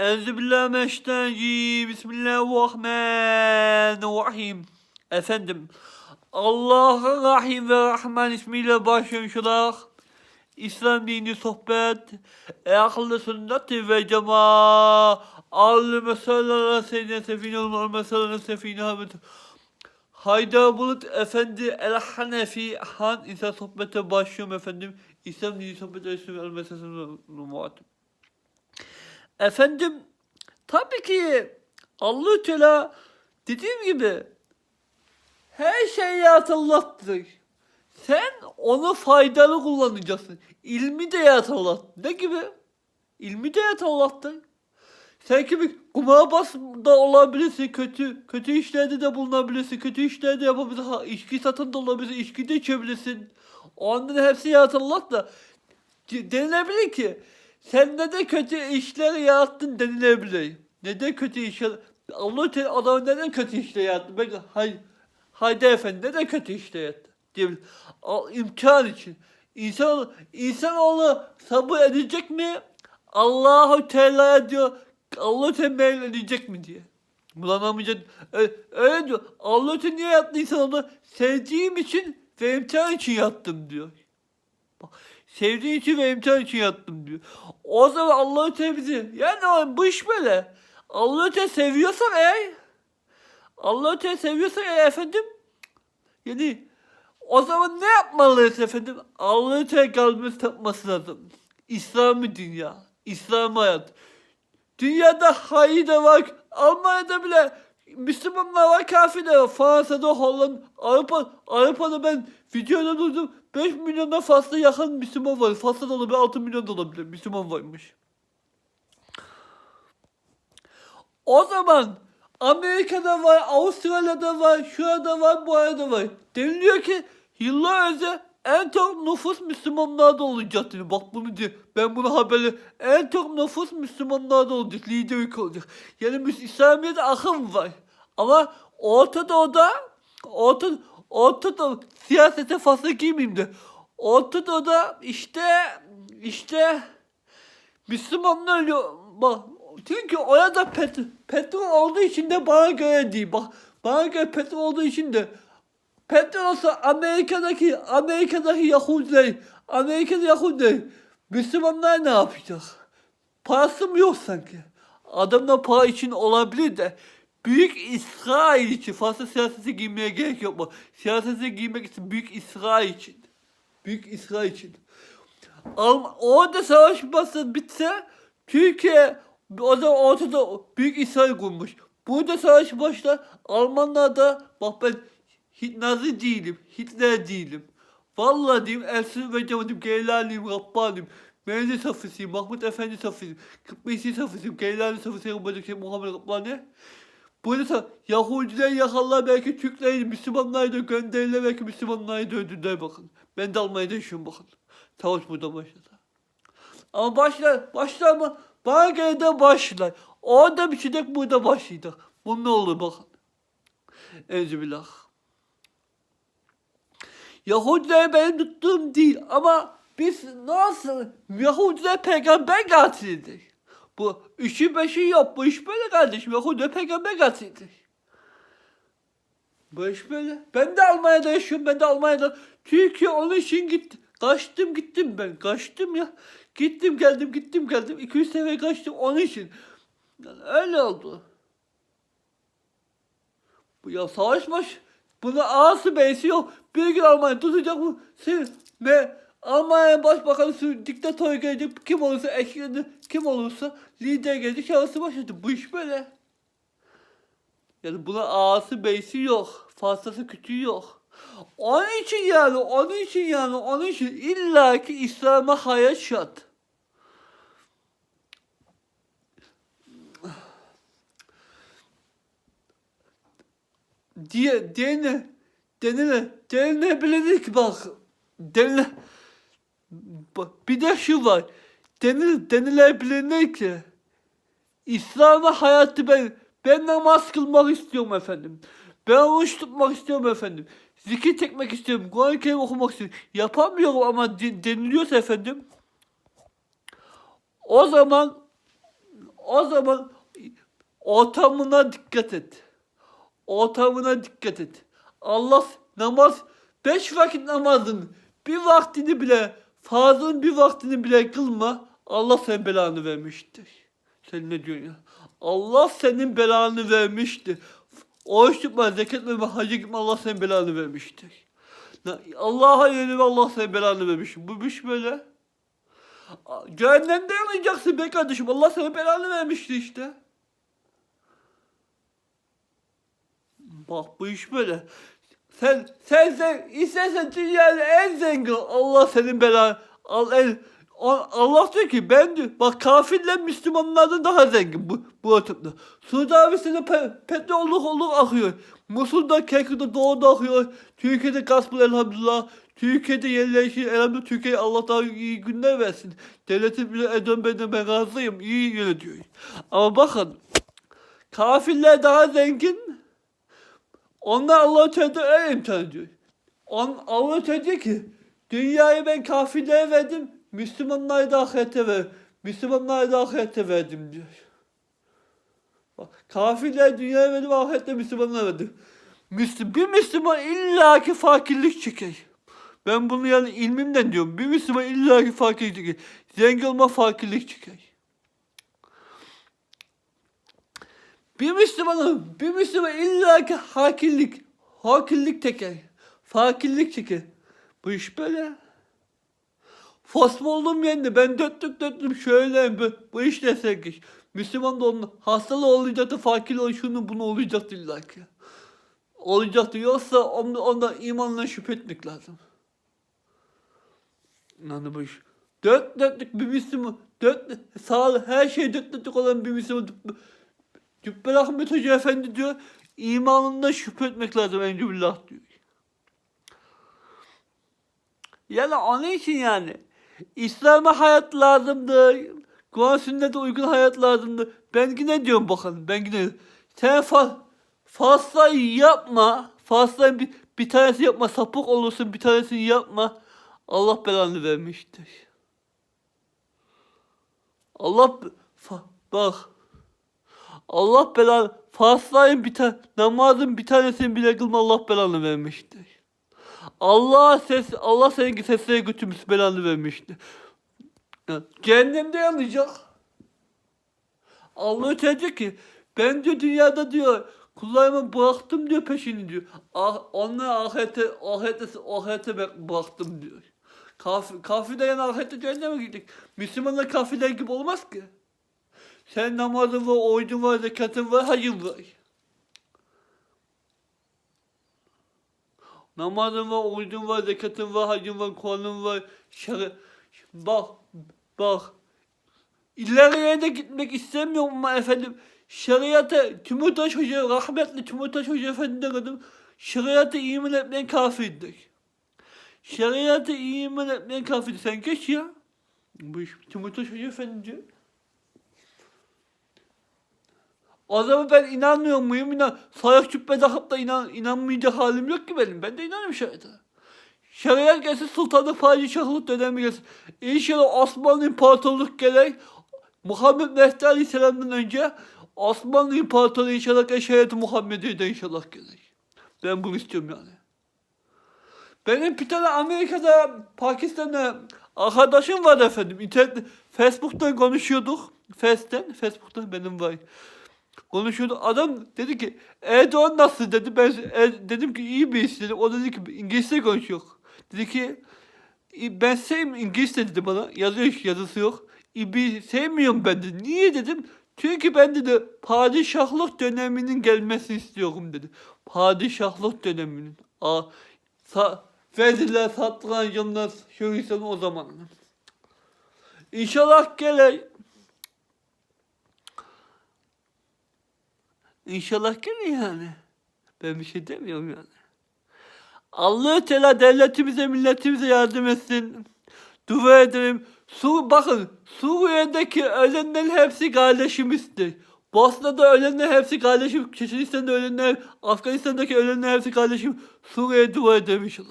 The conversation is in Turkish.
Enzübillahimineşşeytanirracim. Bismillahirrahmanirrahim. Efendim, Allah'ın Rahim ve Rahman ismiyle başlamış olarak İslam dini sohbet, ehli sünnet ve cemaat, Allahümme salli ala seyyidina sefine aleyhi ve sefine Ahmet. Haydar Bulut Efendi El Hanefi Han İsa sohbete başlıyorum efendim. İslam dini sohbet Resulü El Mesajı'nın muhatip. Efendim tabii ki allah Teala dediğim gibi her şey yaratılattır. Sen onu faydalı kullanacaksın. İlmi de yaratılattır. Ne gibi? İlmi de yaratılattır. Sen gibi kumarbaz da olabilirsin, kötü kötü işlerde de bulunabilirsin, kötü işlerde yapabilirsin, ha, içki satın da olabilirsin, içki de içebilirsin. Onların hepsi yaratılmak da denilebilir ki sen neden kötü işler yarattın denilebilir. Neden kötü işler Allah Teala adamı neden kötü işler yarattı? Ben hay haydi efendi neden kötü işler yarattı? Diyebilir. İmkan için. İnsan insanoğlu sabır edecek mi? Allahu Teala diyor Allah temelli edecek mi diye. Bulanamayacak. Öyle, öyle diyor. Allah Teala niye yaptı insanoğlu? Sevdiğim için ve imtihan için yattım diyor. Bak, Sevdiği için ve imtihan için yattım diyor. O zaman Allah-u Teala bizi yani bu iş böyle. Allah-u Teala seviyorsan eğer Allah-u Teala seviyorsan eğer efendim yani o zaman ne yapmalıyız efendim? Allah-u Teala kalbimiz tapması lazım. İslami dünya, İslami hayat. Dünyada hayır da var. Almanya'da bile Müslümanlar var, kafirler. Fransa'da, Hollanda, Avrupa, Avrupa'da ben videoda duydum. 5 milyondan fazla yakın Müslüman var. Fazla da olabilir, 6 milyon da olabilir. Müslüman varmış. O zaman Amerika'da var, Avustralya'da var, şurada var, bu arada var. Deniliyor ki yıllar önce en çok nüfus Müslümanlarda olacak diyor. Bak bunu diyor. Ben bunu haberi en çok nüfus Müslümanlarda olacak. Lider olacak. Yani İslamiyet'e akım var. Ama Orta Doğu'da Orta, Orta Doğu siyasete fazla girmeyeyim de. Orta Doğu'da işte işte Müslümanlar yo- bak çünkü orada pet, petrol olduğu için de bana göre değil. Bak bana göre petrol olduğu için de petrol olsa Amerika'daki Amerika'daki Yahudiler Amerika'da Yahudiler Müslümanlar ne yapacak? Parası mı yok sanki? Adamda para için olabilir de Büyük İsrail için fazla siyasete girmeye gerek yok mu? Siyasete girmek için Büyük İsrail için. Büyük İsrail için. Alm orada savaş başladı bitse Türkiye o zaman ortada büyük İsrail kurmuş. Burada savaş başlar Almanlar da bak ben Nazi değilim, Hitler değilim. Vallahi diyeyim Ersin ve Cemal'im, Geylaniyim, Rabbaniyim. Mehdi Safisiyim, Mahmut Efendi Safisiyim, Kıbrıs'ı Safisiyim, Geylani Safisiyim, Bacık Muhammed Rabbani. Burada Yahudiler yakarlar belki Türkleri, Müslümanları da gönderirler belki Müslümanları da öldürdüler bakın. Ben de Almanya'da yaşıyorum bakın. Savaş burada başladı. Ama başlar, başlar mı? Bana göre başlar. Orada bitecek, burada başlayacak. Bu ne olur bakın. Enzübillah. Yahudiler benim tuttuğum değil ama biz nasıl Yahudiler peygamber katilidir. Bu üçü beşi yok. Bu iş böyle kardeşim. Yahudiler peygamber katilidir. Bu iş böyle. Ben de Almanya'da yaşıyorum. Ben de Almanya'da. Türkiye onun için gitti. Kaçtım gittim ben. Kaçtım ya. Gittim geldim gittim geldim. 200 sefer kaçtım onun için. Yani öyle oldu. Bu ya savaş baş. Buna ağası beysi yok. Bir gün Almanya tutacak mı? Sen ve Almanya başbakanı sü- diktatör gelecek. Kim olursa eşkili kim olursa lider gelecek. Şahısı başladı. Bu iş böyle. Yani buna ağası beysi yok. Fazlası küçüğü yok. Onun için yani, onun için yani, onun için illaki İslam'a hayat şart. Diye dene denile denilebilir ki bak denile bir de şu var denil denilebilir ki İslam'a hayatı ben ben namaz kılmak istiyorum efendim. Ben oruç tutmak istiyorum efendim. Zikir çekmek istiyorum. Kur'an-ı Kerim okumak istiyorum. Yapamıyorum ama de- deniliyorsa efendim o zaman O zaman ortamına dikkat et. Ortamına dikkat et. Allah namaz beş vakit namazın bir vaktini bile farzın bir vaktini bile kılma. Allah senin belanı vermiştir. Sen ne diyorsun ya? Allah senin belanı vermiştir. Oruç tutma, zekat verme, hacca gitme Allah senin belanı vermiştir. Allah'a yönelme Allah senin belanı vermiş. Bu iş böyle. A- Cehennemde yanacaksın be kardeşim. Allah sana belanı vermişti işte. Bak bu iş böyle. Sen sen sen istersen dünyanın en zengin Allah senin belanı al el Allah diyor ki ben diyor, bak kafirler Müslümanlardan daha zengin bu, bu ortamda. Suudi Arabistan'da pe, petrollük oluk akıyor. Musul'da, Kekra'da, Doğu'da akıyor. Türkiye'de gaspıl elhamdülillah. Türkiye'de yerleşir elhamdülillah. Türkiye Allah daha iyi günler versin. Devletin bile Edon Bey'den ben razıyım. İyi yönetiyor. Ama bakın kafirler daha zengin. Onlar Allah-u Teala öyle imtihan ediyor. On, Allah Teala ki dünyayı ben kafirlere verdim. Müslümanları da ahirete ver. Müslümanları da ahirete verdim diyor. Bak, kafirler dünyaya verdim ahirette Müslümanlara verdim. Müslüm, bir Müslüman illaki fakirlik çeker. Ben bunu yani ilmimden diyorum. Bir Müslüman illaki fakirlik çeker. Zengin olma fakirlik çeker. Bir Müslümanın, bir Müslüman illaki hakirlik, hakirlik çeker. Fakirlik çeker. Bu iş böyle. Fosma oldum yendi. Ben döttük döttüm şöyle bu, bu iş ne sevgiş. Müslüman da onun hastalığı olacaktı, fakir ol şunu bunu olacaktı illa ki. Olacaktı. Yoksa onda, onda imanla şüphe etmek lazım. Yani bu iş. Dört dörtlük bir Müslüman, dört sağ her şey dört dörtlük olan bir Müslüman. Cübbel Ahmet Hoca Efendi diyor, imanında şüphe etmek lazım ence billah diyor. Yani onun için yani. İslam'a hayat lazımdı. Kur'an sünnete uygun hayat lazımdı. Ben yine diyorum bakın. Ben yine sen fa fazla yapma. Fazla bir, bir tanesi yapma. Sapık olursun bir tanesini yapma. Allah belanı vermiştir. Allah bak. Allah belanı fazlayın bir tane namazın bir tanesini bile kılma Allah belanı vermiştir. Allah ses Allah senin sesine götürmüş belanı vermişti. Ya, Cehennemde yanacak. Allah diyecek ki ben diyor dünyada diyor kullarımı bıraktım diyor peşini diyor. Ah, onları ahirete, ahirete, ahirete bıraktım diyor. Kafir, kafir de yani ahirete cehenneme gidecek. Müslümanlar kafirler gibi olmaz ki. Sen namazın var, orucun var, zekatın var, hacın var. Namazın var, orucun var, zekatın var, hacın var, Kur'an'ın var. Şer bak, bak. İleriye de gitmek istemiyorum ama efendim. Şeriata, Tümürtaş Hoca, rahmetli Tümürtaş Hoca Efendi'den adım. Şeriata iman etmeyen kafirdir. Şeriata iman etmeyen kafirdir. Sen geç ya. Bu iş Tümürtaş Hoca Efendi diyor. O zaman ben inanmıyor muyum? İnan sayak cübbe takıp da inan, inanmayacak halim yok ki benim. Ben de inanıyorum şeriata. Şeriat gelsin sultanlık padişahlık dönemi gelsin. İnşallah Osmanlı İmparatorluk gelir. Muhammed Mehdi Aleyhisselam'dan önce Osmanlı İmparatorluğu inşallah şeriatı Muhammediye de inşallah gelir. Ben bunu istiyorum yani. Benim bir tane Amerika'da, Pakistan'da arkadaşım var efendim. İnternet, Facebook'tan konuşuyorduk. Face'ten, Facebook'tan benim var. Konuşuyorduk. Adam dedi ki Erdoğan nasıl dedi. Ben e, dedim ki iyi bir iş dedim. O dedi ki İngilizce konuşuyor. Dedi ki "İ- ben sevmiyorum İngilizce dedi bana. Yazıyor yazısı yok. İ- bir sevmiyorum ben dedi. Niye dedim. Çünkü ben dedi padişahlık döneminin gelmesini istiyorum dedi. Padişahlık döneminin. Aa, sa verdiler sattılar şu insan o zaman. İnşallah gelir. İnşallah gelir yani. Ben bir şey demiyorum yani. Allah Teala devletimize, milletimize yardım etsin. Dua ederim. Su, bakın Suriye'deki ölenlerin hepsi kardeşimizdir. Bosna'da ölenler hepsi kardeşim. Çeçenistan'da ölenler, Afganistan'daki ölenler hepsi kardeşim. Suriye'ye dua ederim inşallah.